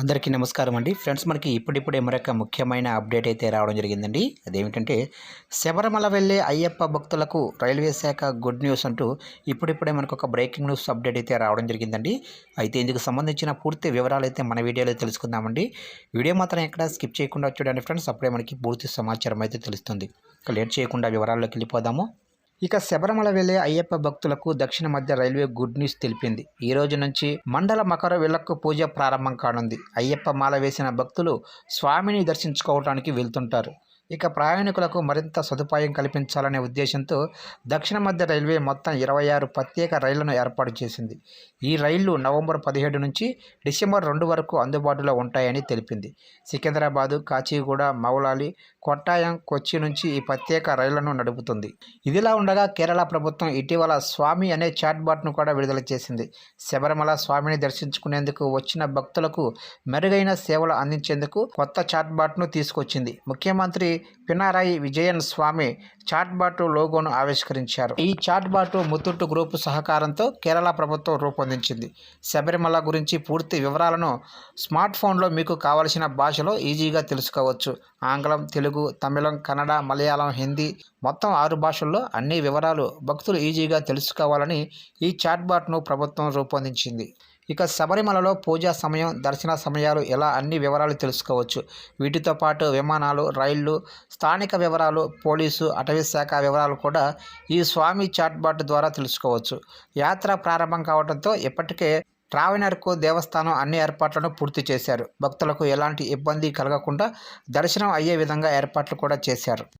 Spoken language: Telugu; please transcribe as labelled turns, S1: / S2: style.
S1: అందరికీ నమస్కారం అండి. ఫ్రెండ్స్ మనకి ఇప్పుడిప్పుడే మరొక ముఖ్యమైన అప్డేట్ అయితే రావడం జరిగిందండి. అదేమిటంటే శబరిమల వెళ్ళే అయ్యప్ప భక్తులకు రైల్వే శాఖ గుడ్ న్యూస్ అంటూ ఇప్పుడిప్పుడే మనకు ఒక బ్రేకింగ్ న్యూస్ అప్డేట్ అయితే రావడం జరిగిందండి. అయితే ఇందుకు సంబంధించిన పూర్తి వివరాలు అయితే మన వీడియోలో తెలుసుకుందామండి. వీడియో మాత్రం ఎక్కడ స్కిప్ చేయకుండా చూడండి ఫ్రెండ్స్. అప్పుడే మనకి పూర్తి సమాచారం అయితే తెలుస్తుంది. ఇక లేట్ చేయకుండా వివరాల్లోకి వెళ్ళిపోదాము. ఇక శబరిమల వెళ్ళే అయ్యప్ప భక్తులకు దక్షిణ మధ్య రైల్వే గుడ్ న్యూస్ తెలిపింది. ఈ రోజు నుంచి మండల మకర విలక్కు పూజ ప్రారంభం కానుంది. అయ్యప్ప మాల వేసిన భక్తులు స్వామిని దర్శించుకోవడానికి వెళ్తుంటారు. ఇక ప్రయాణికులకు మరింత సదుపాయం కల్పించాలనే ఉద్దేశంతో దక్షిణ మధ్య రైల్వే మొత్తం ఇరవై ఆరు ప్రత్యేక రైళ్ళను ఏర్పాటు చేసింది. ఈ రైళ్ళు నవంబర్ పదిహేడు నుంచి డిసెంబర్ రెండు వరకు అందుబాటులో ఉంటాయని తెలిపింది. సికింద్రాబాదు కాచిగూడ మౌలాలి కొట్టాయం కొచ్చి నుంచి ఈ ప్రత్యేక రైళ్ళను నడుపుతుంది. ఇదిలా ఉండగా కేరళ ప్రభుత్వం ఇటీవల స్వామి అనే చాట్బాట్ను కూడా విడుదల చేసింది. శబరిమల స్వామిని దర్శించుకునేందుకు వచ్చిన భక్తులకు మెరుగైన సేవలు అందించేందుకు కొత్త చాట్బాట్ను తీసుకొచ్చింది. ముఖ్యమంత్రి పినారాయి విజయన్ స్వామి చాట్బాట్ లోగోను ఆవిష్కరించారు. ఈ చాట్బాట్ ముత్తుట్టు గ్రూప్ సహకారంతో కేరళ ప్రభుత్వం రూపొందించింది. శబరిమల గురించి పూర్తి వివరాలను స్మార్ట్ ఫోన్లో మీకు కావలసిన భాషలో ఈజీగా తెలుసుకోవచ్చు. ఆంగ్లం తెలుగు తమిళం కన్నడ మలయాళం హిందీ మొత్తం ఆరు భాషల్లో అన్ని వివరాలు భక్తులు ఈజీగా తెలుసుకోవాలని ఈ చాట్బాట్ను ప్రభుత్వం రూపొందించింది. ఇక శబరిమలలో పూజా సమయం దర్శన సమయాలు ఇలా అన్ని వివరాలు తెలుసుకోవచ్చు. వీటితో పాటు విమానాలు రైళ్ళు స్థానిక వివరాలు పోలీసు అటవీ శాఖ వివరాలు కూడా ఈ స్వామి చాట్బాట్ ద్వారా తెలుసుకోవచ్చు. యాత్ర ప్రారంభం కావడంతో ఇప్పటికే ట్రావెనర్కు దేవస్థానం అన్ని ఏర్పాట్లను పూర్తి చేశారు. భక్తులకు ఎలాంటి ఇబ్బంది కలగకుండా దర్శనం అయ్యే విధంగా ఏర్పాట్లు కూడా చేశారు.